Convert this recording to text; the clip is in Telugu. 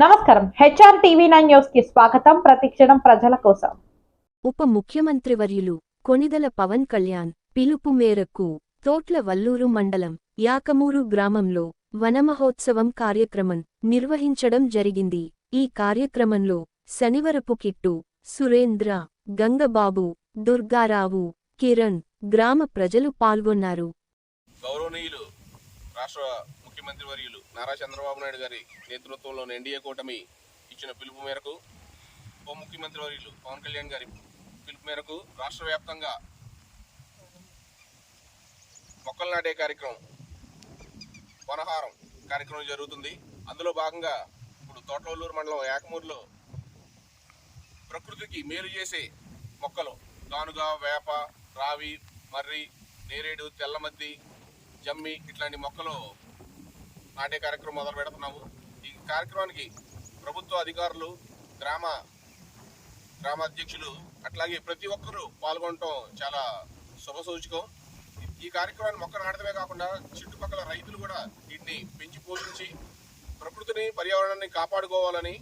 నమస్కారం. హెచ్ఆర్ టీవీ నైన్ న్యూస్కి స్వాగతం. ప్రతిక్షణం ప్రజల కోసం. ఉప ముఖ్యమంత్రివర్యులు కొనిదల పవన్ కళ్యాణ్ పిలుపు మేరకు తోట్ల వల్లూరు మండలం యాకమూరు గ్రామంలో వనమహోత్సవం కార్యక్రమం నిర్వహించడం జరిగింది. ఈ కార్యక్రమంలో శనివరపు కిట్టు సురేంద్ర గంగబాబు దుర్గారావు కిరణ్ గ్రామ ప్రజలు పాల్గొన్నారు. గౌరవనీయులు రాష్ట్ర ముఖ్యమంత్రి వర్యులు నారా చంద్రబాబు నాయుడు గారి నేతృత్వంలోని ఎన్డీఏ కూటమి ఇచ్చిన పిలుపు మేరకు ఉప ముఖ్యమంత్రి వర్యులు పవన్ కళ్యాణ్ గారి పిలుపు మేరకు రాష్ట్ర వ్యాప్తంగా మొక్కలు నాటే కార్యక్రమం వనహారం కార్యక్రమం జరుగుతుంది. అందులో భాగంగా ఇప్పుడు తోటలూరు మండలం ఏకమూరులో ప్రకృతికి మేలు చేసే మొక్కలు గానుగ వేప రావి మర్రి నేరేడు తెల్లమద్ది జమ్మి ఇట్లాంటి మొక్కలు నాటే కార్యక్రమం మొదలు పెడుతున్నాము. ఈ కార్యక్రమానికి ప్రభుత్వ అధికారులు గ్రామ గ్రామ అధ్యక్షులు అట్లాగే ప్రతి ఒక్కరూ పాల్గొనటం చాలా శుభసూచకం ఈ కార్యక్రమాన్ని మొక్క నాటడమే కాకుండా చుట్టుపక్కల రైతులు కూడా వీటిని పెంచి పోషించి ప్రకృతిని పర్యావరణాన్ని కాపాడుకోవాలని